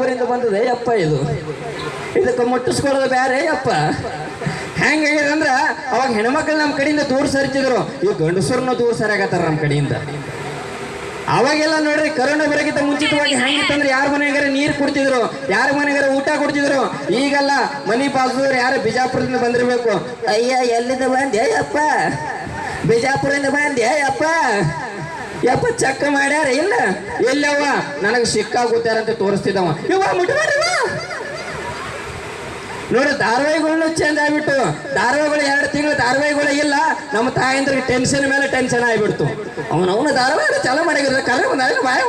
ಊರಿಂದ ಬಂದದೆ ಯಪ್ಪ ಇದು. ಇದಕ್ಕೆ ಮುಟ್ಟಿಸ್ಕೊಳ್ಳೋದು ಬೇರೆ ಅಪ್ಪ ಹೆಂಗಾಗ್ಯದಂದ್ರ ಅವಾಗ ಹೆಣ್ಮಕ್ಳು ನಮ್ಮ ಕಡೆಯಿಂದ ದೂರ ಸರಿತಿದ್ರು. ಇವ್ ಗಂಡಸರನ್ನ ದೂರ ಸರಿಯಾಗತ್ತಾರ ನಮ್ಮ ಕಡೆಯಿಂದ. ಅವಾಗೆಲ್ಲ ನೋಡ್ರಿ, ಕರೋನಾ ಬರೋಕ್ಕಿಂತ ಮುಂಚಿತವಾಗಿ ಹೆಂಗಿತ್ತಂದ್ರೆ ಯಾರ ಮನೆಗಾರ ನೀರು ಕೊಡ್ತಿದ್ರು, ಯಾರ ಮನೆಗಾರ ಊಟ ಕೊಡ್ತಿದ್ರು. ಈಗೆಲ್ಲ ಮನಿ ಬಾಜುದವ್ರು ಯಾರು ಬಿಜಾಪುರದಿಂದ ಬಂದಿರ್ಬೇಕು. ಅಯ್ಯ, ಎಲ್ಲಿಂದ ಬಂದೆ ಅಪ್ಪ ಬಿಜಾಪುರದಿಂದ ಬಂದೆ ಯಪ್ಪ ಯಪ್ಪ ಚಕ್ ಮಾಡ್ಯಾರ ಇಲ್ಲ ಎಲ್ಲವ್ವ ನನಗೆ ಸಿಕ್ಕಾಗುತ್ತಾರಂತ ತೋರಿಸ್ತಿದ್ದವ ಇವ ಮುಟ್ಬೇಡ್ರಿವ ನೋಡಿ ಧಾರಾವಾಹಿಗಳನ್ನ ಚೇಂಜ್ ಆಗ್ಬಿಟ್ಟು ಧಾರವಾಹಿಗಳು ಎರಡು ತಿಂಗಳು ಧಾರಾವಾಹಿಗಳು ಇಲ್ಲ ನಮ್ಮ ತಾಯಂದ್ರಿಗೆ ಟೆನ್ಷನ್ ಮೇಲೆ ಟೆನ್ಷನ್ ಆಗ್ಬಿಡ್ತು ಅವನ ಅವನು ಧಾರವಾಹಿ ಚಾಲೂ ಮಾಡಿದ್ರೆ ಕರೆ ಬಂದ ಬಾಯ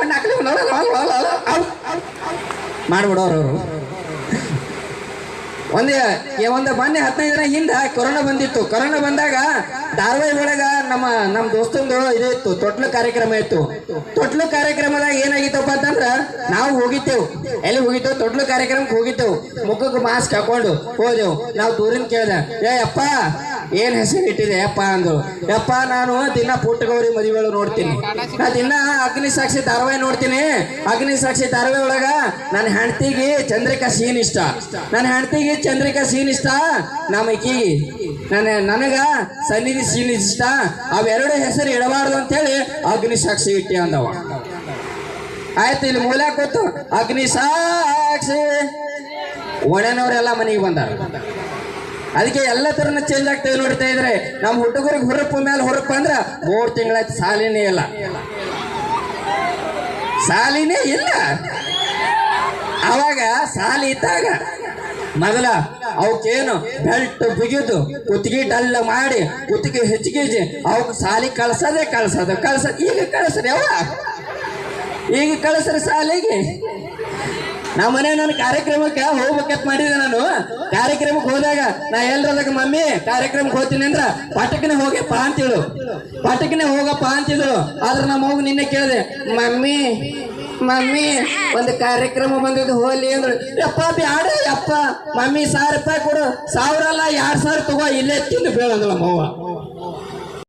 ಮಾಡ್ಬಿಡೋರು ಅವರು ಒಂದೇ ಒಂದು ಮೊನ್ನೆ ಹದಿನೈದು ದಿನ ಹಿಂದೆ ಕೊರೋನಾ ಬಂದಿತ್ತು. ಕೊರೋನಾ ಬಂದಾಗ ಧಾರವಾಹಿ ಒಳಗ ನಮ್ಮ ನಮ್ಮ ದೋಸ್ತಂದು ಇದು ಇತ್ತು, ತೊಟ್ಲು ಕಾರ್ಯಕ್ರಮ ಇತ್ತು. ತೊಟ್ಲು ಕಾರ್ಯಕ್ರಮದಾಗ ಏನಾಗಿತ್ತಪ್ಪ ಅಂತಂದ್ರ ನಾವು ಹೋಗಿದ್ದೆವು. ಎಲ್ಲಿ ಹೋಗಿದ್ದೆವು? ತೊಟ್ಲು ಕಾರ್ಯಕ್ರಮಕ್ಕೆ ಹೋಗಿದ್ದೆವು. ಮುಖಕ್ಕೆ ಮಾಸ್ಕ್ ಹಾಕೊಂಡು ಹೋದೆವು. ನಾವು ದೂರಿನ ಕೇಳ್ದೆ, ಏ ಅಪ್ಪ, ಏನ್ ಹೆಸರು ಇಟ್ಟಿದೆ? ಅಪ್ಪ ಅಂದ್ರು. ಅಪ್ಪ, ನಾನು ದಿನ ಪುಟ್ಟಗೌರಿ ಮದುವೆಗಳು ನೋಡ್ತೀನಿ. ನಾ ದಿನ ಅಗ್ನಿ ಸಾಕ್ಷಿ ಧಾರಾವಾಹಿ ನೋಡ್ತೀನಿ. ಅಗ್ನಿ ಸಾಕ್ಷಿ ಧಾರಾವಾಹಿ ಒಳಗ ನನ್ನ ಹೆಂಡತಿಗೆ ಚಂದ್ರಿಕಾ ಸೀನ್ ಇಷ್ಟ. ನನ್ನ ಹೆಂಡತಿಗೆ ಚಂದ್ರಿಕಾ ಸೀನ್ ಇಷ್ಟ. ನಮ್ಮ ಈಕಿಗೆ ನನ್ನ, ನನಗ ಸನ್ನಿಧಿ ಸೀನ್ ಇಷ್ಟ. ಅವೆರಡು ಹೆಸರು ಇಡಬಾರ್ದು ಅಂತೇಳಿ ಅಗ್ನಿ ಸಾಕ್ಷಿ ಇಟ್ಟಿ ಅಂದವ. ಆಯ್ತು, ಇಲ್ಲಿ ಮೂಲ ಕೂತು. ಅಗ್ನಿ ಸಾಕ್ಷಿ. ಒಣನವರೆಲ್ಲ ಮನೆಗೆ ಬಂದಾರ. ಅದಕ್ಕೆ ಎಲ್ಲ ಥರನ ಚೇಂಜ್ ಆಗ್ತೇವೆ ನೋಡ್ತಾ ಇದ್ರೆ, ನಮ್ಮ ಹುಡುಗರಿಗೆ ಹುರುಪು ಮೇಲೆ ಹುರುಪು ಅಂದ್ರೆ ಮೂರ್ ತಿಂಗಳಾಯ್ತು ಸಾಲಿನೇ ಇಲ್ಲ. ಸಾಲಿನೇ ಇಲ್ಲ. ಅವಾಗ ಸಾಲಿ ಇದ್ದಾಗ ಮೊದಲ ಅವಕ್ಕೇನು ಬೆಲ್ಟ್ ಬಿಗಿದು, ಕುತ್ತಿಗೆ ಡಲ್ಲ ಮಾಡಿ, ಕುತ್ತಿಗೆ ಹೆಚ್ಚಿಗೆ ಅವಕ್ಕೆ ಸಾಲಿ ಕಳ್ಸೋದೇ ಕಳ್ಸದು, ಕಳ್ಸೋದು, ಈಗ ಕಳ್ಸ್ರಿ ಅವ ಈಗ ಕಳಿಸ್ರಿ ಸಾಲಿಗೆ ನಮ್ಮ ಮನೆ ನನ್ನ ಕಾರ್ಯಕ್ರಮಕ್ಕೆ ಹೋಗ್ಬೇಕಂತ ಮಾಡಿದೆ ನಾನು. ಕಾರ್ಯಕ್ರಮಕ್ಕೆ ಹೋದಾಗ ನಾ ಎಲ್ರದಾಗ ಮಮ್ಮಿ, ಕಾರ್ಯಕ್ರಮಕ್ಕೆ ಹೋಗ್ತೀನಿ ಅಂದ್ರ ಪಟಕನೆ ಹೋಗಪ್ಪ ಅಂತಿಳು ಪಟಕನೆ ಹೋಗಪ್ಪ ಅಂತಿದ್ರು. ಆದ್ರೆ ನಮ್ಮ ಹೋಗಿ ನಿನ್ನೆ ಕೇಳಿದೆ, ಮಮ್ಮಿ ಮಮ್ಮಿ, ಒಂದು ಕಾರ್ಯಕ್ರಮ ಬಂದಿದ್ದು ಹೋಲಿ ಅಂದ್ರು. ಯಪ್ಪ, ಬ್ಯಾಡ, ಯಪ್ಪ. ಮಮ್ಮಿ ಸಾವಿರ ರೂಪಾಯಿ ಕೊಡು. ಸಾವಿರ ಅಲ್ಲ, ಎರಡ್ ಸಾವಿರ ತಗೋ, ಇಲ್ಲೇ ತಿಂದು ಬೀಳಂದ್ಲ ನಮ್ಮವ್ವ